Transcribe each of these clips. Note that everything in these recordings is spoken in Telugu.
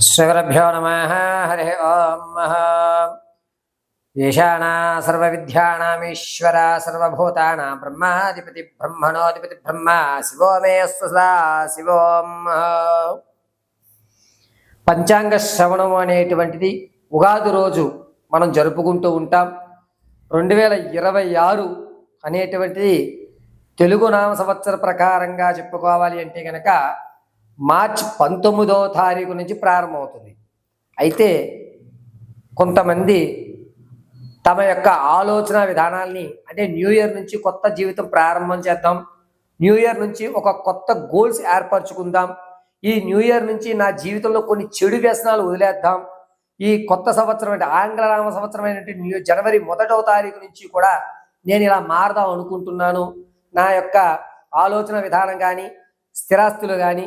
శ్రీగురభ్యో నమ హరి ఓం ఈశానా సర్వవిద్యానామీశ్వర సర్వభూతానాం బ్రహ్మాధిపతి బ్రహ్మణోధిపతి బ్రహ్మ శివో మే సదా శివోం పంచాంగ శ్రవణం అనేటువంటిది ఉగాది రోజు మనం జరుపుకుంటూ ఉంటాం. రెండు వేల ఇరవై ఆరు అనేటువంటిది తెలుగు నామ సంవత్సర ప్రకారంగా చెప్పుకోవాలి అంటే కనుక మార్చ్ పంతొమ్మిదో తారీఖు నుంచి ప్రారంభమవుతుంది. అయితే కొంతమంది తమ యొక్క ఆలోచన విధానాల్ని అంటే న్యూ ఇయర్ నుంచి కొత్త జీవితం ప్రారంభం చేద్దాం న్యూ ఇయర్ నుంచి ఒక కొత్త గోల్స్ ఏర్పరచుకుందాం ఈ న్యూ ఇయర్ నుంచి నా జీవితంలో కొన్ని చెడు వ్యసనాలు వదిలేద్దాం ఈ కొత్త సంవత్సరం అంటే ఆంగ్ల రామ సంవత్సరం అయినటువంటి న్యూ జనవరి మొదటవ తారీఖు నుంచి కూడా నేను ఇలా మారదాం అనుకుంటున్నాను. నా యొక్క ఆలోచన విధానం కానీ స్థిరాస్తులు కానీ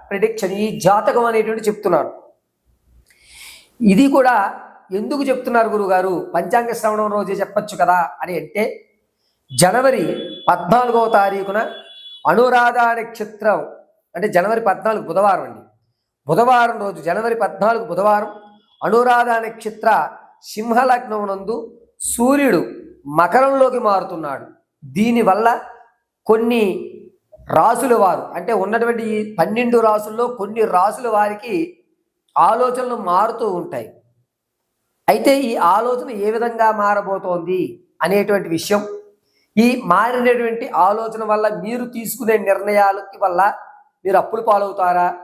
ప్రిడిక్షన్ ఈ జాతకం అనేటువంటి చెప్తున్నారు. ఇది కూడా ఎందుకు చెప్తున్నారు గురుగారు? పంచాంగ శ్రవణం రోజే చెప్పొచ్చు కదా అని అంటే జనవరి పద్నాలుగవ తారీఖున అనురాధ నక్షత్రం అంటే జనవరి పద్నాలుగు బుధవారం అండి. బుధవారం రోజు జనవరి పద్నాలుగు బుధవారం అనురాధ నక్షత్ర సింహలగ్నం నందు సూర్యుడు మకరంలోకి మారుతున్నాడు. దీనివల్ల కొన్ని రాసుల వారు. అంటే ఉన్నటువంటి ఈ పన్నెండు రాసుల్లో కొన్ని రాసుల వారికి ఆలోచనలు మారుతూ ఉంటాయి. అయితే ఈ ఆలోచన ఏ విధంగా మారబోతోంది అనేటువంటి విషయం ఈ మారినటువంటి ఆలోచన వల్ల మీరు తీసుకునే నిర్ణయాలకి వల్ల మీరు అప్పులు పాలవుతారా?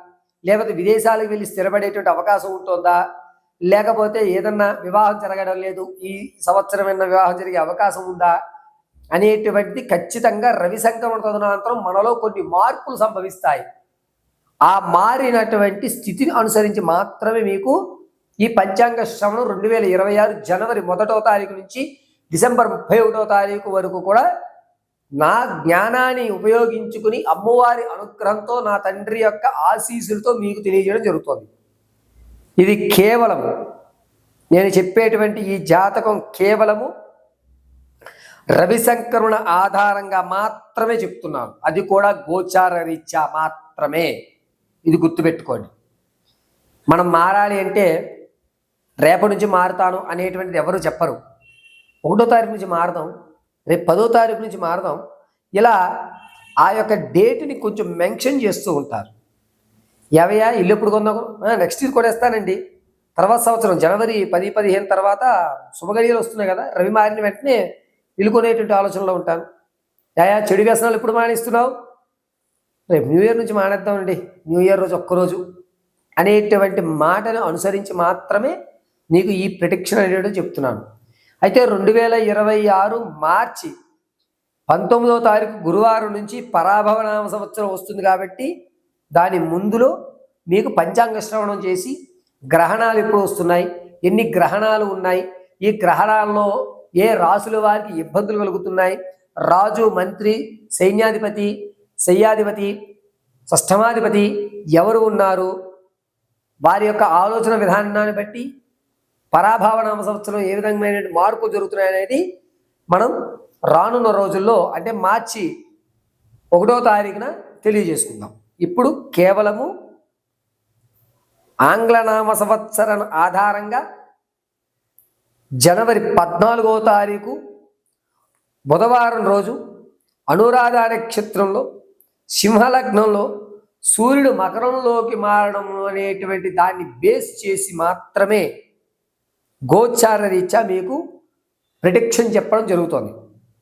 లేకపోతే విదేశాలకు వెళ్ళి స్థిరపడేటువంటి అవకాశం ఉంటుందా? లేకపోతే ఏదన్నా వివాహం జరగడం లేదు ఈ సంవత్సరం వివాహం జరిగే అవకాశం ఉందా? అనేటువంటిది ఖచ్చితంగా రవి సంక్రమణ తదనంతరం మనలో కొన్ని మార్పులు సంభవిస్తాయి. ఆ మారినటువంటి స్థితిని అనుసరించి మాత్రమే మీకు ఈ పంచాంగ శ్రవణం రెండు వేల ఇరవై ఆరు జనవరి మొదటో తారీఖు నుంచి డిసెంబర్ ముప్పై ఒకటో తారీఖు వరకు కూడా నా జ్ఞానాన్ని ఉపయోగించుకుని అమ్మవారి అనుగ్రహంతో నా తండ్రి యొక్క ఆశీస్సులతో మీకు తెలియజేయడం జరుగుతుంది. ఇది కేవలం నేను చెప్పేటువంటి ఈ జాతకం కేవలము రవి ఆధారంగా మాత్రమే చెప్తున్నాను. అది కూడా గోచార రీత్యా మాత్రమే. ఇది గుర్తుపెట్టుకోండి. మనం మారాలి అంటే రేపటి నుంచి మారుతాను అనేటువంటిది ఎవరు చెప్పరు. ఒకటో తారీఖు నుంచి మారదాం రేపు పదో తారీఖు నుంచి మారదాం. ఇలా ఆ యొక్క డేట్ని కొంచెం మెన్షన్ చేస్తూ ఉంటారు. ఎవయా ఇల్లు ఎప్పుడు కొందాం నెక్స్ట్ ఇయర్ కూడా ఇస్తానండి తర్వాత సంవత్సరం జనవరి పది పదిహేను తర్వాత శుభగడియలు వస్తున్నాయి కదా రవి మారిన వెంటనే ఇల్లుకునేటువంటి ఆలోచనలో ఉంటాను యాయా చెడు వ్యసనాలు ఎప్పుడు మానేస్తున్నావు? రేపు న్యూ ఇయర్ నుంచి మానేద్దామండి. న్యూ ఇయర్ రోజు ఒక్కరోజు. అనేటువంటి మాటను అనుసరించి మాత్రమే నీకు ఈ ప్రిడిక్షన్ అనేటువంటి చెప్తున్నాను. అయితే రెండు వేల ఇరవై ఆరు మార్చి పంతొమ్మిదవ తారీఖు గురువారం నుంచి పరాభవనామ సంవత్సరం వస్తుంది కాబట్టి దాని ముందులో మీకు పంచాంగ శ్రవణం చేసి గ్రహణాలు ఎప్పుడు వస్తున్నాయి? ఎన్ని గ్రహణాలు ఉన్నాయి? ఈ గ్రహణాల్లో ఏ రాసుల వారికి ఇబ్బందులు కలుగుతున్నాయి? రాజు మంత్రి సైన్యాధిపతి శయ్యాధిపతి షష్టమాధిపతి ఎవరు ఉన్నారు? వారి యొక్క ఆలోచన విధానాన్ని బట్టి పరాభావ నామ సంవత్సరం ఏ విధమైన మార్పు జరుగుతున్నాయి అనేది మనం రానున్న రోజుల్లో అంటే మార్చి ఒకటో తారీఖున తెలియజేసుకుందాం. ఇప్పుడు కేవలము ఆంగ్లనామ సంవత్సరం ఆధారంగా జనవరి పద్నాలుగో తారీఖు బుధవారం రోజు అనురాధ నక్షత్రంలో సింహలగ్నంలో సూర్యుడు మకరంలోకి మారడం అనేటువంటి దాన్ని బేస్ చేసి మాత్రమే గోచార రీత్యా మీకు ప్రిడిక్షన్ చెప్పడం జరుగుతుంది.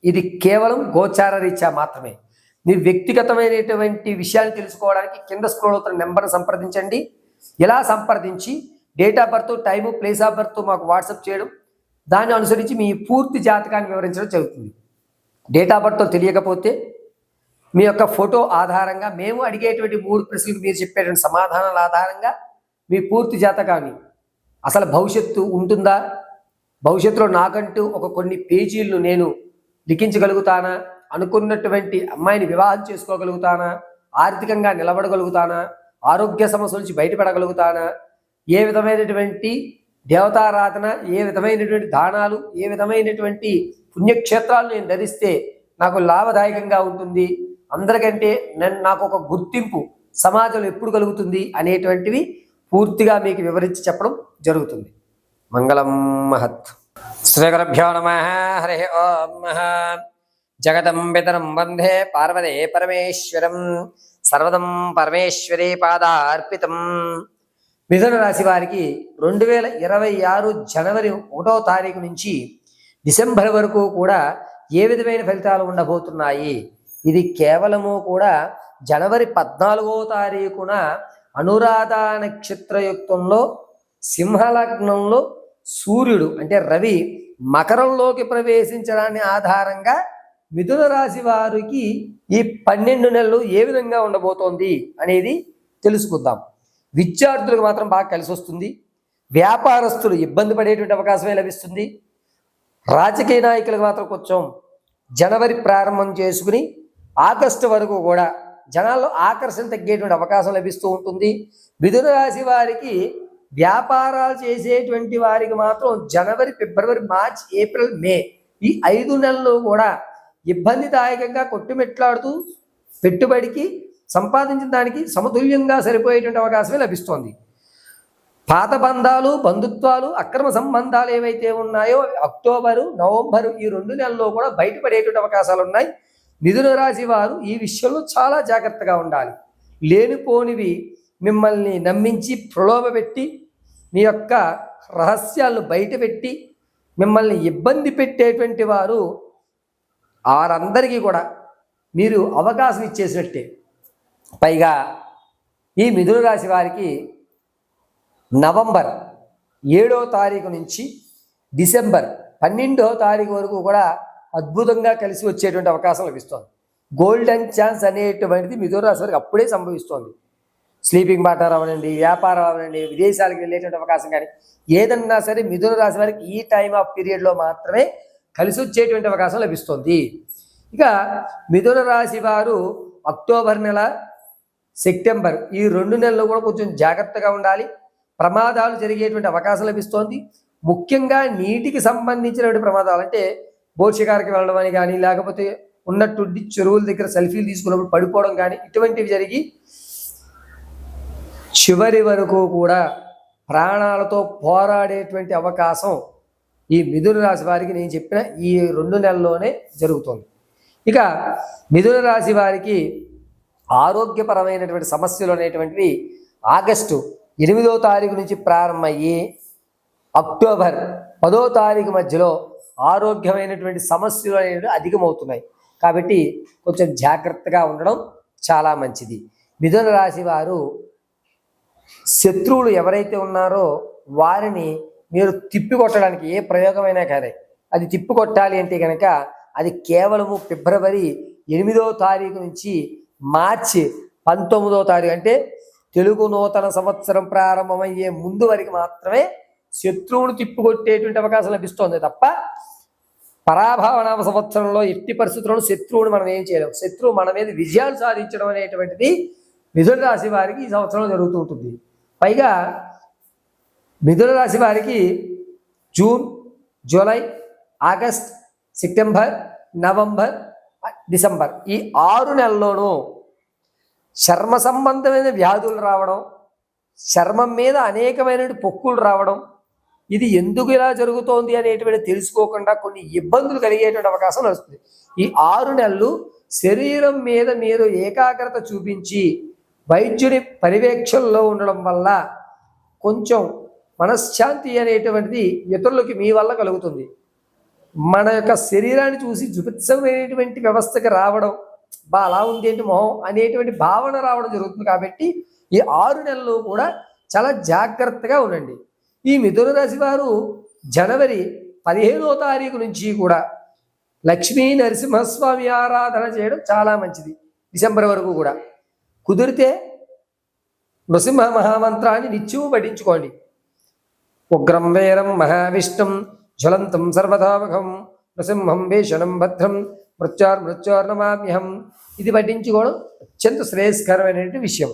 ఇది కేవలం గోచార రీత్యా మాత్రమే. మీ వ్యక్తిగతమైనటువంటి విషయాలు తెలుసుకోవడానికి కింద స్క్రోల్ అవుతున్న నెంబర్ను సంప్రదించండి. ఇలా సంప్రదించి date of birth time place of birth మాకు వాట్సాప్ చేయడం. దాన్ని అనుసరించి మీ పూర్తి జాతకాన్ని వివరించడం జరుగుతుంది. డేట్ ఆఫ్ బర్త్తో తెలియకపోతే మీ యొక్క ఫోటో ఆధారంగా మేము అడిగేటువంటి మూడు ప్రశ్నలకు మీరు చెప్పేటువంటి సమాధానాల ఆధారంగా మీ పూర్తి జాతకాన్ని అసలు భవిష్యత్తు ఉంటుందా? భవిష్యత్తులో నాకంటూ ఒక కొన్ని పేజీలను నేను లిఖించగలుగుతానా? అనుకున్నటువంటి అమ్మాయిని వివాహం చేసుకోగలుగుతానా? ఆర్థికంగా నిలబడగలుగుతానా? ఆరోగ్య సమస్యల నుంచి బయటపడగలుగుతానా? ఏ విధమైనటువంటి దేవతారాధన ఏ విధమైనటువంటి దానాలు ఏ విధమైనటువంటి పుణ్యక్షేత్రాలు నేను ధరిస్తే నాకు లాభదాయకంగా ఉంటుంది? అందరికంటే నన్ను నాకు ఒక గుర్తింపు సమాజంలో ఎప్పుడు కలుగుతుంది అనేటువంటివి పూర్తిగా మీకు వివరించి చెప్పడం జరుగుతుంది. మంగళం మహత్. శ్రీగురుభ్యో నమ. హరి ఓం జగదం పితరం వందే పార్వదే పరమేశ్వరం. సర్వదం పరమేశ్వరీ పాదార్పితం. మిథున రాశి వారికి రెండు వేల ఇరవై ఆరు జనవరి ఒకటో తారీఖు నుంచి డిసెంబర్ వరకు కూడా ఏ విధమైన ఫలితాలు ఉండబోతున్నాయి? ఇది కేవలము కూడా జనవరి పద్నాలుగో తారీఖున అనురాధ నక్షత్రయుక్తంలో సింహలగ్నంలో సూర్యుడు అంటే రవి మకరంలోకి ప్రవేశించడాన్ని ఆధారంగా మిథున రాశి వారికి ఈ పన్నెండు నెలలు ఏ విధంగా ఉండబోతోంది అనేది తెలుసుకుందాం. విద్యార్థులకు మాత్రం బాగా కలిసి వస్తుంది. వ్యాపారస్తులు ఇబ్బంది పడేటువంటి అవకాశమే లభిస్తుంది. రాజకీయ నాయకులకు మాత్రం కొంచెం జనవరి ప్రారంభం చేసుకుని ఆగస్టు వరకు కూడా జనాల్లో ఆకర్షణ తగ్గేటువంటి అవకాశం లభిస్తూ ఉంటుంది. మిథున రాశి వారికి వ్యాపారాలు చేసేటువంటి వారికి మాత్రం జనవరి ఫిబ్రవరి మార్చ్ ఏప్రిల్ మే ఈ ఐదు నెలలు కూడా ఇబ్బందిదాయకంగా కొట్టుమెట్లాడుతూ పెట్టుబడికి సంపాదించిన దానికి సమతుల్యంగా సరిపోయేటువంటి అవకాశమే లభిస్తోంది. పాత బంధాలు బంధుత్వాలు అక్రమ సంబంధాలు ఏవైతే ఉన్నాయో అక్టోబరు నవంబరు ఈ రెండు నెలల్లో కూడా బయటపడేటువంటి అవకాశాలు ఉన్నాయి. మిథున రాశి వారు ఈ విషయంలో చాలా జాగ్రత్తగా ఉండాలి. లేనిపోనివి మిమ్మల్ని నమ్మించి ప్రలోభపెట్టి మీ యొక్క రహస్యాలను బయటపెట్టి మిమ్మల్ని ఇబ్బంది పెట్టేటువంటి వారు వారందరికీ కూడా మీరు అవకాశం ఇచ్చేసినట్టే. పైగా ఈ మిథున రాశి వారికి నవంబర్ ఏడో తారీఖు నుంచి డిసెంబర్ పన్నెండో తారీఖు వరకు కూడా అద్భుతంగా కలిసి వచ్చేటువంటి అవకాశం లభిస్తోంది. గోల్డెన్ ఛాన్స్ అనేటువంటిది మిథున రాశి వారికి అప్పుడే సంభవిస్తోంది. స్లీపింగ్ పార్ట్నర్ అవనండి వ్యాపారం అవనండి విదేశాలకు వెళ్ళేటువంటి అవకాశం కానీ ఏదన్నా సరే మిథున రాశి వారికి ఈ టైం ఆఫ్ పీరియడ్లో మాత్రమే కలిసి వచ్చేటువంటి అవకాశం లభిస్తుంది. ఇక మిథున రాశి వారు అక్టోబర్ నెల సెప్టెంబర్ ఈ రెండు నెలలు కూడా కొంచెం జాగ్రత్తగా ఉండాలి. ప్రమాదాలు జరిగేటువంటి అవకాశం లభిస్తోంది. ముఖ్యంగా నీటికి సంబంధించినటువంటి ప్రమాదాలు అంటే బోర్షికారికి వెళ్ళడం అని కానీ లేకపోతే ఉన్నటువంటి చెరువుల దగ్గర సెల్ఫీలు తీసుకున్నప్పుడు పడిపోవడం కానీ ఇటువంటివి జరిగి చివరి వరకు కూడా ప్రాణాలతో పోరాడేటువంటి అవకాశం ఈ మిథున రాశి వారికి నేను చెప్పిన ఈ రెండు నెలల్లోనే జరుగుతుంది. ఇక మిథున రాశి వారికి ఆరోగ్యపరమైనటువంటి సమస్యలు అనేటువంటివి ఆగస్టు ఎనిమిదో తారీఖు నుంచి ప్రారంభమయ్యి అక్టోబర్ పదో తారీఖు మధ్యలో ఆరోగ్యమైనటువంటి సమస్యలు అనేవి అధికమవుతున్నాయి. కాబట్టి కొంచెం జాగ్రత్తగా ఉండడం చాలా మంచిది. మిథున రాశి వారు శత్రువులు ఎవరైతే ఉన్నారో వారిని మీరు తిప్పికొట్టడానికి ఏ ప్రయోగమైనా కానీ అది తిప్పికొట్టాలి అంటే కనుక అది కేవలము ఫిబ్రవరి ఎనిమిదో తారీఖు నుంచి మార్చి పంతొమ్మిదవ తారీఖు అంటే తెలుగు నూతన సంవత్సరం ప్రారంభమయ్యే ముందు వరకు మాత్రమే శత్రువును తిప్పికొట్టేటువంటి అవకాశం లభిస్తోంది తప్ప పరాభావనామ సంవత్సరంలో ఎట్టి పరిస్థితుల్లో శత్రువుని మనం ఏం చేయలేము శత్రువు మన మీద విజయాలు సాధించడం అనేటువంటిది మిథున రాశి వారికి ఈ సంవత్సరం జరుగుతూ ఉంటుంది. పైగా మిథున రాశి వారికి June July August September November December. ఈ ఆరు నెలల్లోనూ చర్మ సంబంధమైన వ్యాధులు రావడం చర్మం మీద అనేకమైన పొక్కులు రావడం ఇది ఎందుకు ఇలా జరుగుతోంది అనేటువంటి తెలుసుకోకుండా కొన్ని ఇబ్బందులు కలిగేటువంటి అవకాశం వస్తుంది. ఈ ఆరు నెలలు శరీరం మీద మీరు ఏకాగ్రత చూపించి వైద్యుడి పర్యవేక్షణలో ఉండడం వల్ల కొంచెం మనశ్శాంతి అనేటువంటిది ఇతరులకి మీ వల్ల కలుగుతుంది. మన యొక్క శరీరాన్ని చూసి జుపిత్సమైనటువంటి వ్యవస్థకి రావడం బా అలా ఉంది ఏంటి మొహం అనేటువంటి భావన రావడం జరుగుతుంది కాబట్టి ఈ ఆరు నెలలు కూడా చాలా జాగ్రత్తగా ఉండండి. ఈ మిథున రాశి వారు జనవరి పదిహేనో తారీఖు నుంచి కూడా లక్ష్మీ నరసింహస్వామి ఆరాధన చేయడం చాలా మంచిది డిసెంబర్ వరకు కూడా. కుదిరితే నృసింహ మహామంత్రాన్ని నిత్యము పఠించుకోండి. ఉగ్రం వీరం మహావిష్ణం జ్వలంతం సర్వదామహం నృసింహం భీషణం భద్రం మృత్యార్ మృత్యోర్నమామ్యహం ఇది పఠించుకోవడం అత్యంత శ్రేయస్కరమైనటువంటి విషయం.